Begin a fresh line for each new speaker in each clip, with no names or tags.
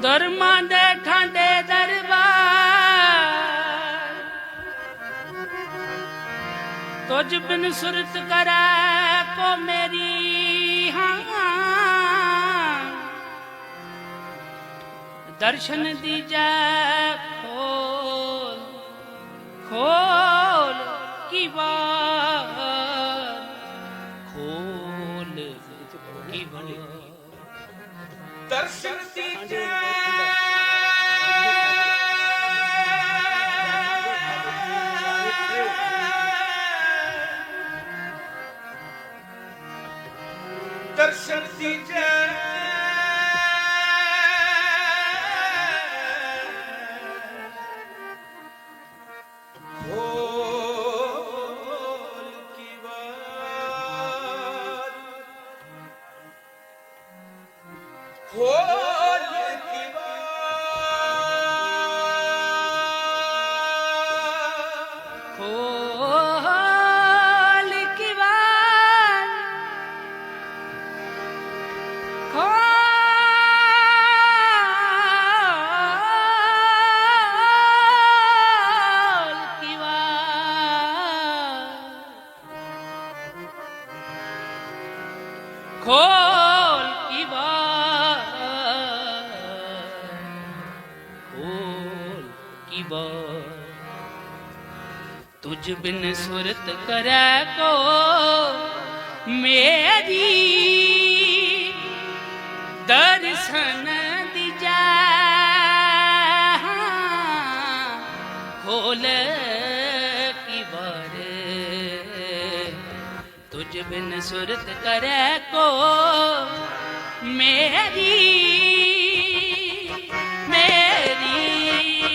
ਦਰਮਾ ਦੇ ਠਾਂਡੇ ਦਰਬਾਰ। ਤੁਝ ਬਿਨ ਸੁਰਤ ਕਰੈ ਕੋ ਮੇਰੀ ਹਾਂ। ਦਰਸ਼ਨ ਦੀਜੈ ਖੋਲ ਖੋਲ ਕੀ ਬਾਤ। ਖੋਲ ਕੀ ਬਾਤ।
ਦਰਸ਼ਨ ਦੀਜੈ
ಶಕ್ತಿ ਜੀਵਾ। ਤੁਝ ਬਿਨ ਸੁਰਤ ਕਰੈ ਕੋ ਮੇਰੀ। ਦਰਸ਼ਨ ਦਿਜਾ। ਹੋਲ ਕੀ ਵਾਰ। ਤੁਝ ਬਿਨ ਸੁਰਤ ਕਰੈ ਕੋ ਮੇਰੀ।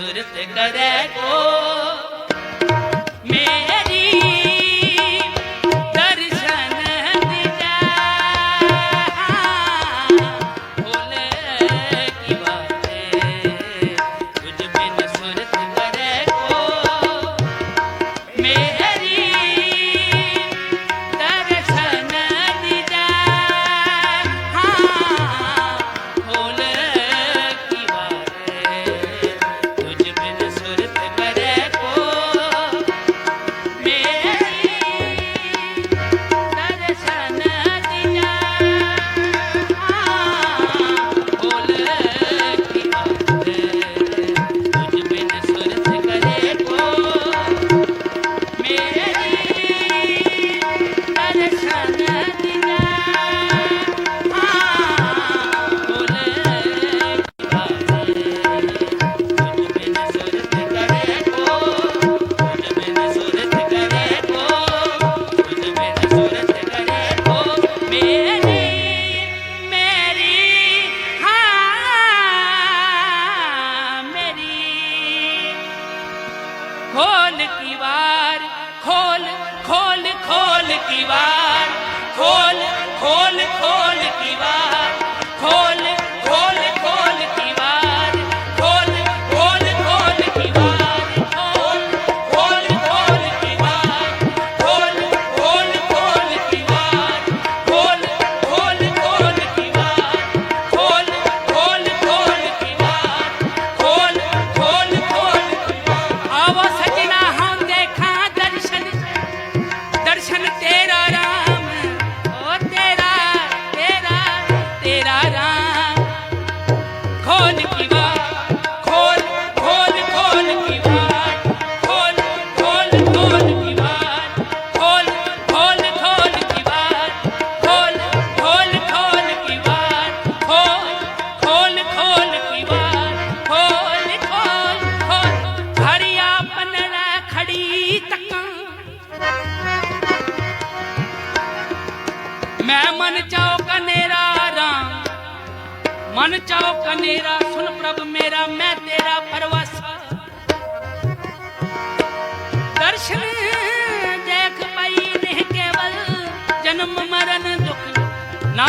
ਬਿਨ ਸੁਰਤ ਕਰੈ activar.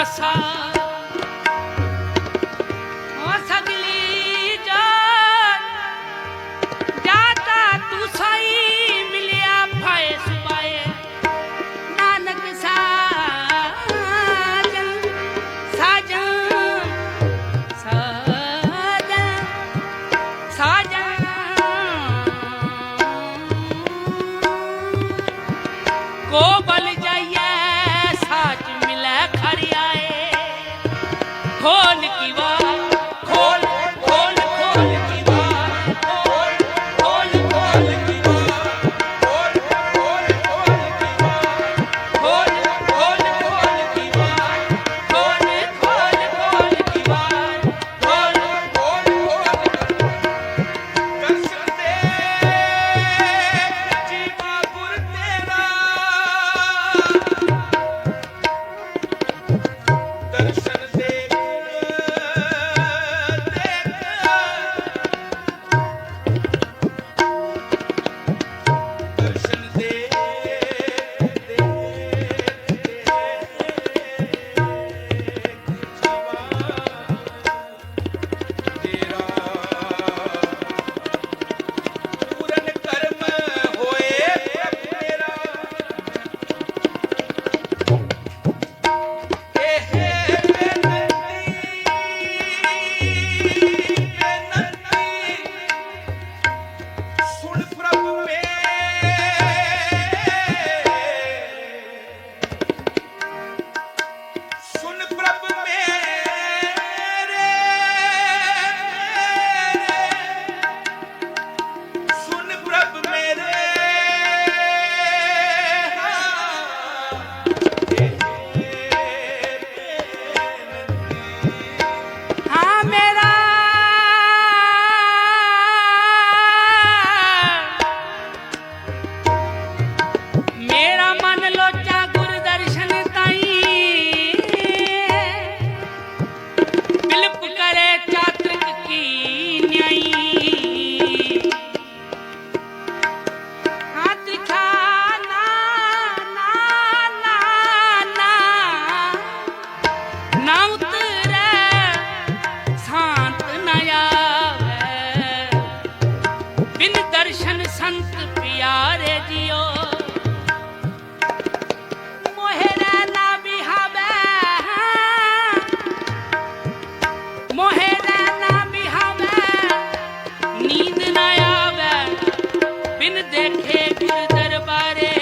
i'm passar. Era ਗੁਰੂ
ਦਰਬਾਰੇ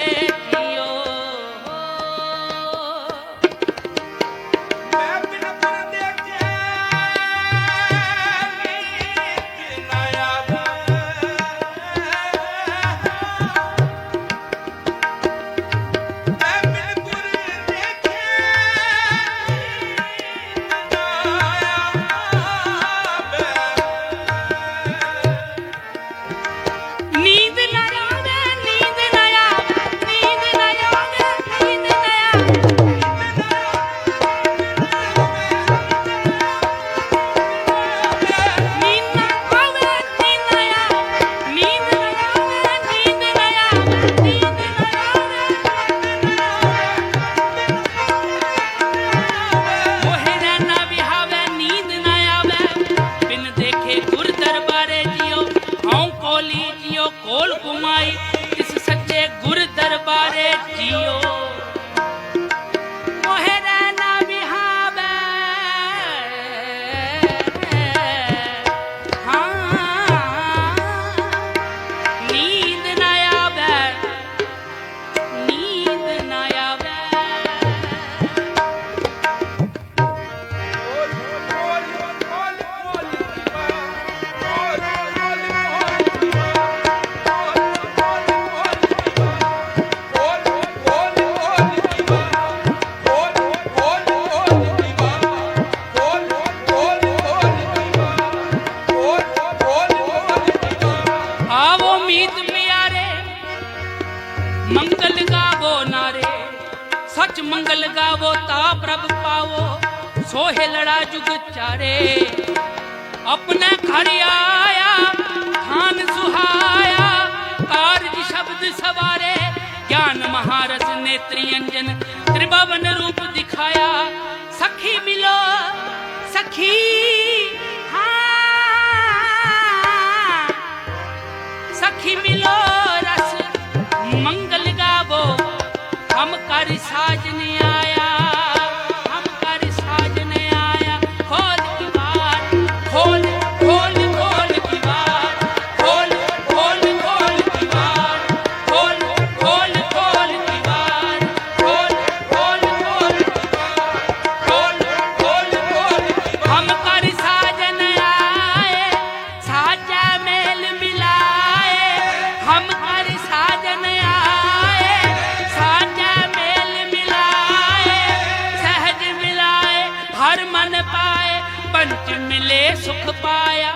ਮਿਲੇ ਸੁਖ ਪਾਇਆ।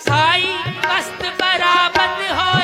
ਸਾਈ ਕਸਤ ਬਰਾਬਰ ਹੋਏ